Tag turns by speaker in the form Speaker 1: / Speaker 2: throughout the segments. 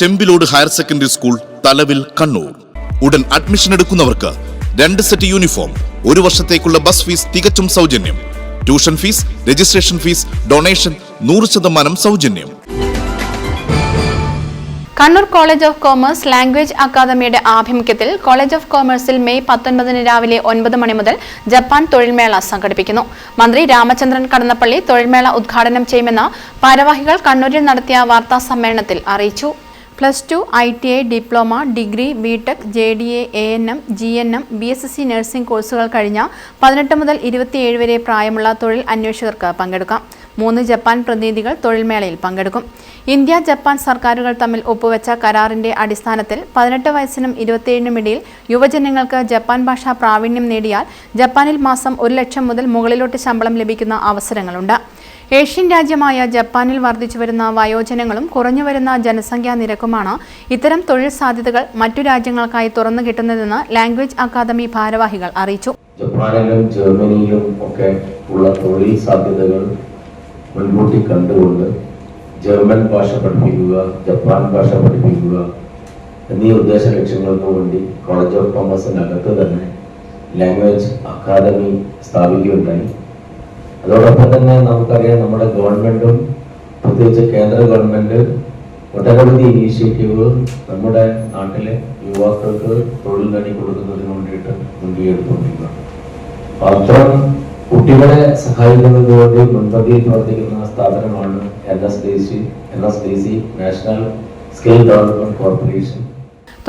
Speaker 1: Chembilode higher secondary school Thalavil Kannur. ഉടൻ admission എടുക്കുന്നവർക്ക് രണ്ട് സെറ്റ് യൂണിഫോം ഒരു വർഷത്തേക്കുള്ള ബസ് ഫീസ് തികച്ചും സൗജന്യം. Tuition fees registration fees donation നൂറ് ശതമാനം സൗജന്യം.
Speaker 2: Kannur college of commerce language അക്കാദമിയുടെ ആഭിമുഖ്യത്തിൽ കോളേജ് ഓഫ് കോമേഴ്സിൽ മെയ് പത്തൊൻപതിന് രാവിലെ ഒൻപത് മണി മുതൽ ജപ്പാൻ തൊഴിൽമേള സംഘടിപ്പിക്കുന്നു. മന്ത്രി രാമചന്ദ്രൻ കടന്നപ്പള്ളി തൊഴിൽമേള ഉദ്ഘാടനം ചെയ്യുമെന്ന് ഭാരവാഹികൾ കണ്ണൂരിൽ നടത്തിയ വാർത്താ സമ്മേളനത്തിൽ അറിയിച്ചു. Plus two I T I diploma degree B tech J D A A N M G N M B S S C nursing കോഴ്സുകൾ കഴിഞ്ഞ പതിനെട്ട് മുതൽ ഇരുപത്തിയേഴ് വരെ പ്രായമുള്ള തൊഴിൽ അന്വേഷകർക്ക് പങ്കെടുക്കാം. മൂന്ന് ജപ്പാൻ പ്രതിനിധികൾ തൊഴിൽമേളയിൽ പങ്കെടുക്കും. ഇന്ത്യ ജപ്പാൻ സർക്കാരുകൾ തമ്മിൽ ഒപ്പുവെച്ച കരാറിന്റെ അടിസ്ഥാനത്തിൽ പതിനെട്ട് വയസ്സിനും ഇരുപത്തിയേഴിനും ഇടയിൽ യുവജനങ്ങൾക്ക് ജപ്പാൻ ഭാഷാ പ്രാവീണ്യം നേടിയാൽ ജപ്പാനിൽ മാസം ഒരു ലക്ഷം മുതൽ മുകളിലോട്ട് ശമ്പളം ലഭിക്കുന്ന അവസരങ്ങളുണ്ട്. ഏഷ്യൻ രാജ്യമായ ജപ്പാനിൽ വർദ്ധിച്ചുവരുന്ന വയോജനങ്ങളും കുറഞ്ഞുവരുന്ന ജനസംഖ്യാ നിരക്കുമാണ് ഇത്തരം തൊഴിൽ സാധ്യതകൾ മറ്റു രാജ്യങ്ങൾക്കായി തുറന്നു കിട്ടുന്നതെന്ന് ലാംഗ്വേജ് അക്കാദമി ഭാരവാഹികൾ അറിയിച്ചു.
Speaker 3: ജപ്പാനിലും ജർമ്മനിയിലും ഒക്കെ ഉള്ള തൊഴിൽ സാധ്യതകൾ മുൻകൂട്ടി കണ്ടുകൊണ്ട് ജർമ്മൻ ഭാഷ പഠിപ്പിക്കുക ജപ്പാൻ ഭാഷ പഠിപ്പിക്കുക എന്നീ ഉദ്ദേശ ലക്ഷ്യങ്ങൾക്ക് വേണ്ടി കോളേജ് ഓഫ് കോമേഴ്സിനകത്ത് തന്നെ ലാംഗ്വേജ് അക്കാദമി സ്ഥാപിക്കുകയുണ്ടായി. അതോടൊപ്പം തന്നെ നമുക്കറിയാം നമ്മുടെ ഗവൺമെന്റും പ്രത്യേകിച്ച് കേന്ദ്ര ഗവൺമെന്റ് ഒട്ടനവധി ഇനീഷ്യേറ്റീവ് നമ്മുടെ നാട്ടിലെ യുവാക്കൾക്ക് തൊഴിൽ നേടി കൊടുക്കുന്നതിന് വേണ്ടിയിട്ട് മുൻകൈയെടുത്തുകൊണ്ടിരിക്കുകയാണ്. അത്തരം കുട്ടികളെ സഹായിക്കുന്നതിന് വേണ്ടി മുൻപന്തിയിൽ പ്രവർത്തിക്കുന്ന സ്ഥാപനമാണ് N S D C N S D C national skill development corporation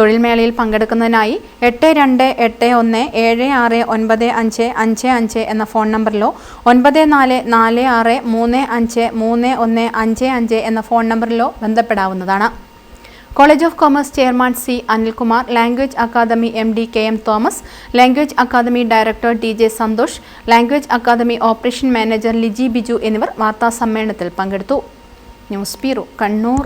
Speaker 2: തൊഴിൽമേളയിൽ പങ്കെടുക്കുന്നതിനായി എട്ട് രണ്ട് എട്ട് ഒന്ന് ഏഴ് ആറ് ഒൻപത് അഞ്ച് അഞ്ച് അഞ്ച് എന്ന ഫോൺ നമ്പറിലോ ഒൻപത് നാല് നാല് ആറ് മൂന്ന് അഞ്ച് മൂന്ന് ഒന്ന് അഞ്ച് അഞ്ച് എന്ന ഫോൺ നമ്പറിലോ ബന്ധപ്പെടാവുന്നതാണ്. College of commerce chairman C Anilkumar language academy M D K M Thomas language academy director T J Santhosh language academy operation manager Liji Biju എന്നിവർ വാർത്താ സമ്മേളനത്തിൽ പങ്കെടുത്തു. News bureau Kannur.